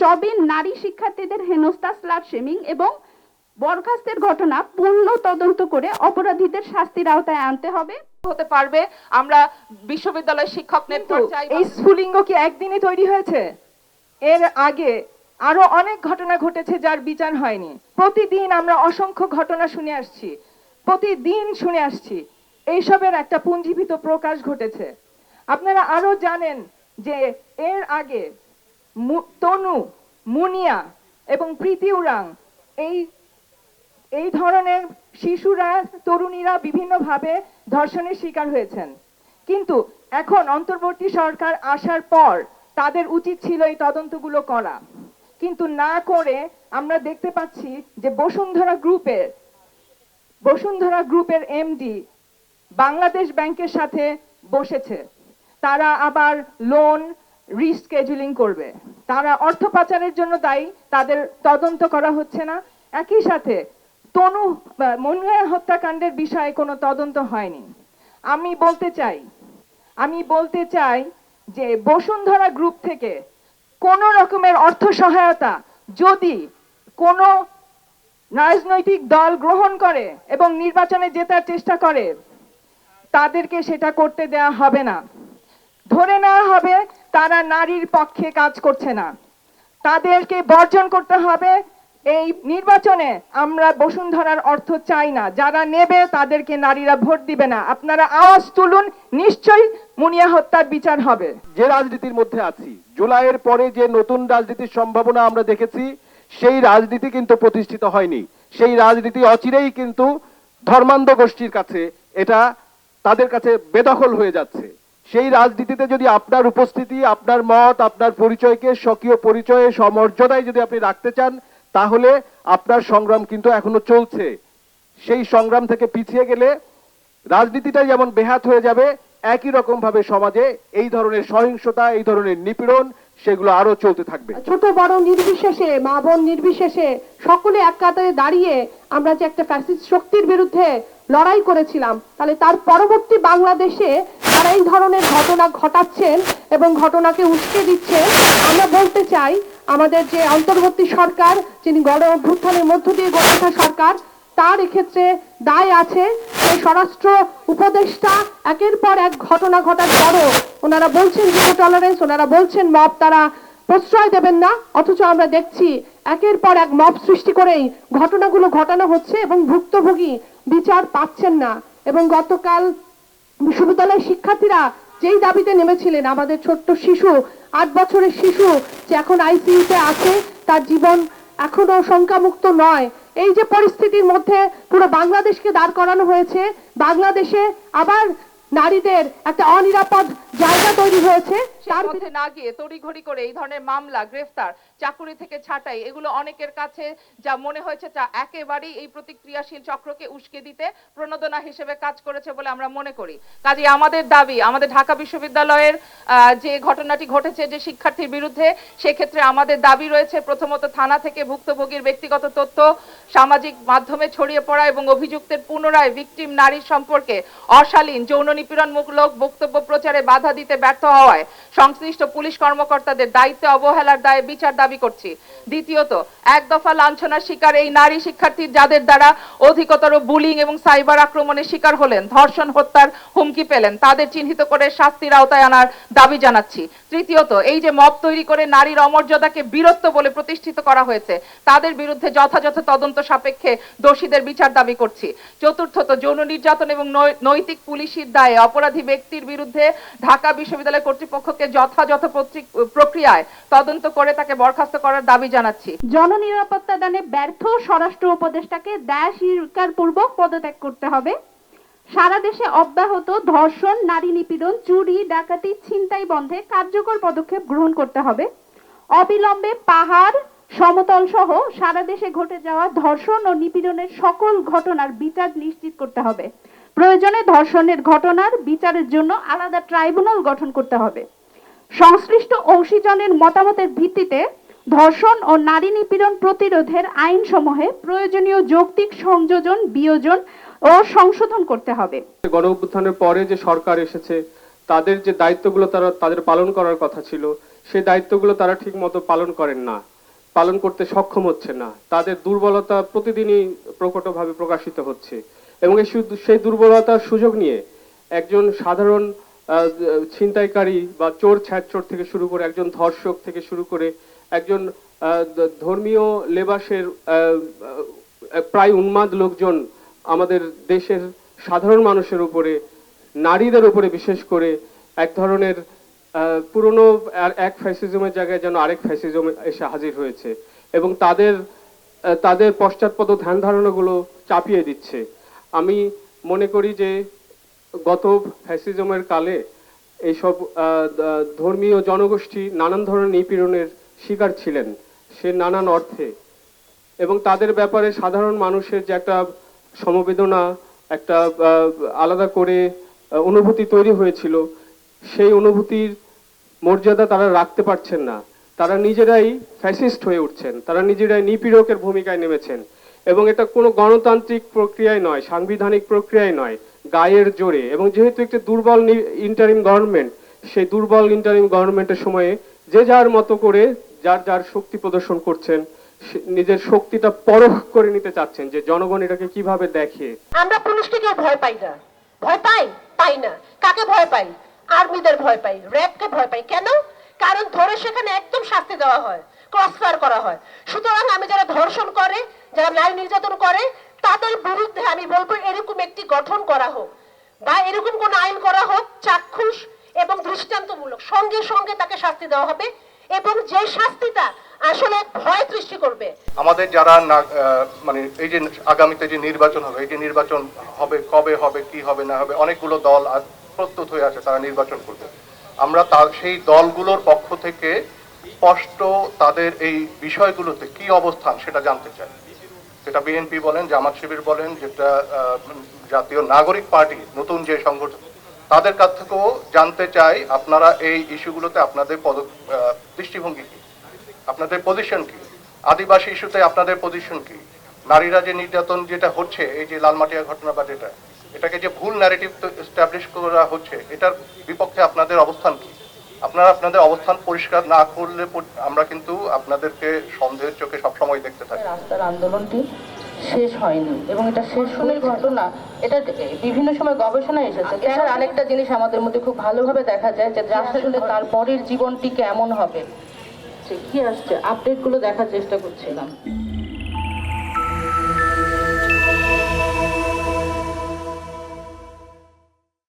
চবিন নারী শিক্ষার্থীদের হেনস্থা স্লাট শেমিং এবং বরখাস্তের ঘটনা পূর্ণ তদন্ত করে অপরাধীদের শাস্তির আওতায় আনতে হবে। হতে পারবে। আমরা বিশ্ববিদ্যালয় শিক্ষক নেতৃত্ব এই স্ফুলিঙ্গ কি একদিনে তৈরি হয়েছে? এর আগে আরও অনেক ঘটনা ঘটেছে যার বিচার হয়নি। প্রতিদিন আমরা অসংখ্য ঘটনা শুনে আসছি। প্রতিদিন শুনে আসছি। এইসবের একটা পুঞ্জীভূত প্রকাশ ঘটেছে। আপনারা আরও জানেন যে এর আগে তনু মুনিয়া এবং প্রীতি উরাং এই এই ধরনের শিশুরা তরুণীরা বিভিন্নভাবে ধর্ষণের শিকার হয়েছেন। কিন্তু এখন অন্তর্বর্তী সরকার আসার পর তাদের উচিত ছিল এই তদন্তগুলো করা। কিন্তু না করে আমরা দেখতে পাচ্ছি যে বসুন্ধরা গ্রুপের বসুন্ধরা গ্রুপের এমডি বাংলাদেশ ব্যাংকের সাথে বসেছে। তারা আবার লোন রিস্কেজুলিং করবে। তারা অর্থ পাচারের জন্য দায়ী, তাদের তদন্ত করা হচ্ছে না। একই সাথে তনু মনুয়া হত্যাকাণ্ডের বিষয়ে কোনো তদন্ত হয়নি। আমি বলতে চাই, আমি বলতে চাই যে বসুন্ধরা গ্রুপ থেকে কোন রকমের অর্থ সহায়তা যদি কোনো রাজনৈতিক দল গ্রহণ করে এবং নির্বাচনে জেতার চেষ্টা করে, তাদেরকে সেটা করতে দেয়া হবে না। ধরে নেওয়া হবে তারা নারীর পক্ষে কাজ করছে না। তাদেরকে বর্জন করতে হবে এই নির্বাচনে আমরা বসুন্ধরার অর্থ চাই না। যারা নেবে, তাদেরকে নারীরা ভোট দিবে না। আপনারা আওয়াজ তুলুন, নিশ্চয়ই মুনিয়া হত্যার বিচার হবে। যে রাজনীতির মধ্যে আছি, জুলাইয়ের পরে যে নতুন রাজনীতির সম্ভাবনা আমরা দেখেছি, সেই রাজনীতি কিন্তু প্রতিষ্ঠিত হয়নি। সেই রাজনীতি অচিরেই কিন্তু ধর্মান্ধ গোষ্ঠীর কাছে এটা তাদের কাছে বেদখল হয়ে যাচ্ছে। সেই রাজনীতিতে যদি আপনার উপস্থিতি, আপনার মত, আপনার পরিচয়কে, স্বকীয় পরিচয়ে সমর্যাদায় যদি আপনি রাখতে চান তাহলে আপনার সংগ্রাম কিন্তু এখনও চলছে। সেই সংগ্রাম থেকে পিছিয়ে গেলে রাজনীতিটা যেমন বেহাত হয়ে যাবে, একই রকম ভাবে সমাজে এই ধরনের সহিংসতা, এই ধরনের নিপীড়ন, সেগুলো আরও চলতে থাকবে। ছোট, বড়, নির্বিশেষে, মা বোন নির্বিশেষে সকলে এক কাতারে দাঁড়িয়ে আমরা যে একটা ফ্যাসিস্ট শক্তির বিরুদ্ধে লড়াই করেছিলাম, তাহলে তার পরবর্তী বাংলাদেশে তারা এই ধরনের ঘটনা ঘটাচ্ছেন এবং ঘটনাকে উস্কে দিচ্ছেন। চাই, আমাদের যে অন্তর্বর্তী সরকার, যিনি গণ অভ্যুত্থানের মধ্য দিয়ে গঠিত সরকার, তার এক্ষেত্রে দায় আছে সেই স্বরাষ্ট্র উপদেষ্টা একের পর এক ঘটনা ঘটার পরও ওনারা বলছেন জিরো টলারেন্স ওনারা বলছেন মব তারা প্রশ্রয় দেবেন না, অথচ আমরা দেখছি একের পর এক মব সৃষ্টি করেই ঘটনাগুলো ঘটানো হচ্ছে এবং ভুক্তভোগী বিচার পাচ্ছেন না। এবং গতকাল বিশ্ববিদ্যালয়ের শিক্ষার্থীরা যেই দাবিতে নেমেছিলেন, আমাদের ছোট্ট শিশু আট বছরের শিশু যে এখন আইসিইউতে আছে, তার জীবন এখনও শঙ্কামুক্ত নয়। এই যে পরিস্থিতির মধ্যে পুরো বাংলাদেশকে দাঁড় করানো হয়েছে, বাংলাদেশে আবার নারীদের একটা অনিরাপদ জায়গা তৈরি হয়েছে। তার মধ্যে না গিয়ে তড়িঘড়ি করে এই ধরনের মামলা গ্রেফতার চাকুরি থেকে ছাঁটাই এগুলো অনেকের কাছে যা মনে হয়েছে তা একেবারেই এই প্রতিক্রিয়াশীল চক্রকে উস্কে দিতে প্রণোদনা হিসেবে কাজ করেছে বলে আমরা মনে করি। কাজে আমাদের দাবি আমাদের ঢাকা বিশ্ববিদ্যালয়ের যে ঘটনাটি ঘটেছে যে শিক্ষার্থীর বিরুদ্ধে সেক্ষেত্রে আমাদের দাবি রয়েছে প্রথমত থানা থেকে ভুক্তভোগীর ব্যক্তিগত তথ্য সামাজিক মাধ্যমে ছড়িয়ে পড়া এবং অভিযুক্তের পুনরায় ভিকটিম নারীর সম্পর্কে অশালীন যৌন নিপীড়নমূলক বক্তব্য প্রচারে বাধা দিতে ব্যর্থ হওয়ায় সংশ্লিষ্ট পুলিশ কর্মকর্তাদের দায়িত্বে অবহেলার দায়ে বিচার দাবি করছি। দ্বিতীয়ত, এক দফা লাঞ্ছনার শিকার এই নারী শিক্ষার্থী যাদের দ্বারা অধিকতর বুলিং এবং সাইবার আক্রমণের শিকার হলেন, ধর্ষণ, হত্যার হুমকি পেলেন, তাদের চিহ্নিত করে শাস্তির আওতায় আনার দাবি জানাচ্ছি। তৃতীয়ত, এই যে মব তৈরি করে নারীর অমর্যাদাকে বীরত্ব বলে প্রতিষ্ঠিত করা হয়েছে, তাদের বিরুদ্ধে যথাযথ তদন্ত সাপেক্ষে দোষীদের বিচার দাবি করছি। চতুর্থত, যৌন নির্যাতন এবং নৈতিক পুলিশের দায়ে অপরাধী ব্যক্তির বিরুদ্ধে ঢাকা বিশ্ববিদ্যালয় কর্তৃপক্ষকে যথাযথ প্রক্রিয়ায় তদন্ত করে তাকে বরখাস্ত করার দাবি জানাচ্ছি। জননিরাপত্তা দানে ব্যর্থ স্বরাষ্ট্র উপদেষ্টাকে দায় স্বীকারপূর্বক পদত্যাগ করতে হবে। সারা দেশে অব্যাহত ধর্ষণ, নারী নিপীড়ন, চুরি, ডাকাতি, ছিনতাই বন্ধে কার্যকর পদক্ষেপ গ্রহণ করতে হবে। অবিলম্বে পাহাড়, সমতল সহ সারা দেশে ঘটে যাওয়া ধর্ষণ ও নিপীড়নের সকল ঘটনার বিচার নিশ্চিত করতে হবে। প্রয়োজনে ধর্ষণের ঘটনার বিচারের জন্য আলাদা ট্রাইব্যুনাল গঠন করতে হবে। সংশ্লিষ্ট অংশীজনের মতামতের ভিত্তিতে ধর্ষণ ও নারী নিপীড়ন প্রতিরোধের আইনসমূহে প্রয়োজনীয় যৌক্তিক সংযোজন, বিয়োজন ও সংশোধন করতে হবে। গণ অভ্যুত্থানের পরে যে সরকার এসেছে, তাদের যে দায়িত্বগুলো তারা, তাদের পালন করার কথা ছিল, সেই দায়িত্বগুলো তারা ঠিক মতো পালন করেন না, পালন করতে সক্ষম হচ্ছে না। তাদের দুর্বলতা প্রতিদিনই প্রকটভাবে প্রকাশিত হচ্ছে এবং সেই দুর্বলতার সুযোগ নিয়ে একজন সাধারণ ছিনতাইকারী বা চোর ছ্যাচোর থেকে শুরু করে একজন ধর্ষক থেকে শুরু করে একজন ধর্মীয় লেবাসের প্রায় উন্মাদ লোকজন আমাদের দেশের সাধারণ মানুষের উপরে, নারীদের উপরে বিশেষ করে এক ধরনের পুরনো এক ফ্যাসিজমের জায়গায় যেন আরেক ফ্যাসিজম এসে হাজির হয়েছে এবং তাদের তাদের পশ্চাৎপদ ধ্যান ধারণাগুলো চাপিয়ে দিচ্ছে। আমি মনে করি যে গত ফ্যাসিজমের কালে এইসব ধর্মীয় জনগোষ্ঠী নানান ধরনের নিপীড়নের শিকার ছিলেন, সে নানান অর্থে। এবং তাদের ব্যাপারে সাধারণ মানুষের যে একটা সমবেদনা, একটা আলাদা করে অনুভূতি তৈরি হয়েছিল, সেই অনুভূতির মর্যাদা তারা রাখতে পারছেন না। তারা নিজেরাই ফ্যাসিস্ট হয়ে উঠছেন, তারা নিজেরাই নিপীড়কের ভূমিকায় নেমেছেন। এবং এটা কোনো গণতান্ত্রিক প্রক্রিয়ায় নয়, সাংবিধানিক প্রক্রিয়ায় নয় গায়ের জোরে। এবং যেহেতু একটি দুর্বল ইন্টারিম গভর্নমেন্ট সেই দুর্বল ইন্টারিম গভর্নমেন্টের সময়ে যে যার মতো করে যার যার শক্তি প্রদর্শন করছেন নিজের শক্তিটা পরখ করে নিতে চাচ্ছেন যে জনগণ এটাকে কীভাবে দেখে। আমরা পুলিশকে কেউ ভয় পাই না। ভয় পাই? পাই না। কাকে ভয় পাই? আর্মিদের ভয় পাই, র্যাবকে ভয় পাই। কেন? কারণ ধরে সেখানে একদম শাস্তি দেওয়া হয় ক্রস ফায়ার করা হয়। সুতরাং আমি যারা ধর্ষণ করে, যারা নারী নির্যাতন করে তাদের বিরুদ্ধে আমি বলব এরকম একটি গঠন করা হোক বা এরকম কোন আইন করা হোক, চাক্ষুষ এবং দৃষ্টান্তমূলক, সঙ্গে সঙ্গে তাকে শাস্তি দেওয়া হবে এবং যে শাস্তিটা আসলে ভয় সৃষ্টি করবে। আমাদের যারা মানে এই যে আগামীতে যে নির্বাচন হবে, এই যে নির্বাচন হবে, কবে হবে, কি হবে, না হবে, অনেকগুলো দল প্রস্তুত হয়ে আছে, তারা নির্বাচন করবে। আমরা তার সেই দলগুলোর পক্ষ থেকে স্পষ্ট তাদের এই বিষয়গুলোতে কি অবস্থান সেটা জানতে চাই। যেটা বিএনপি বলেন, জামাত শিবির বলেন, যেটা জাতীয় নাগরিক পার্টি, নতুন যে সংগঠন, তাদের কাছ থেকেও জানতে চাই আপনারা এই ইস্যুগুলোতে আপনাদের পদ দৃষ্টিভঙ্গি কি? আপনাদের পজিশন কি? আদিবাসী ইস্যুতে আপনাদের পজিশন কি? নারীরা যে নির্যাতন যেটা হচ্ছে, এই যে লালমাটিয়া ঘটনা বা যেটা, এটাকে যে ভুল ন্যারেটিভ এস্টাবলিশ করা হচ্ছে, এটার বিপক্ষে আপনাদের অবস্থান কি? আপনারা আপনাদের অবস্থান পরিষ্কার না করলে পর- আমরা কিন্তু আপনাদেরকে সন্দেহের চোখে সবসময় দেখতে থাকি। রাস্তার আন্দোলনটি শেষ হয়নি এবং এটা শেষ হনের ঘটনা এটা বিভিন্ন সময় গবেষণা এসেছে। এছাড়া আরেকটা জিনিস আমাদের মধ্যে খুব ভালোভাবে দেখা যায় যে আসলে তার পরের জীবনটি কেমন হবে? সে কি আসছে? আপডেটগুলো দেখার চেষ্টা করছিলাম।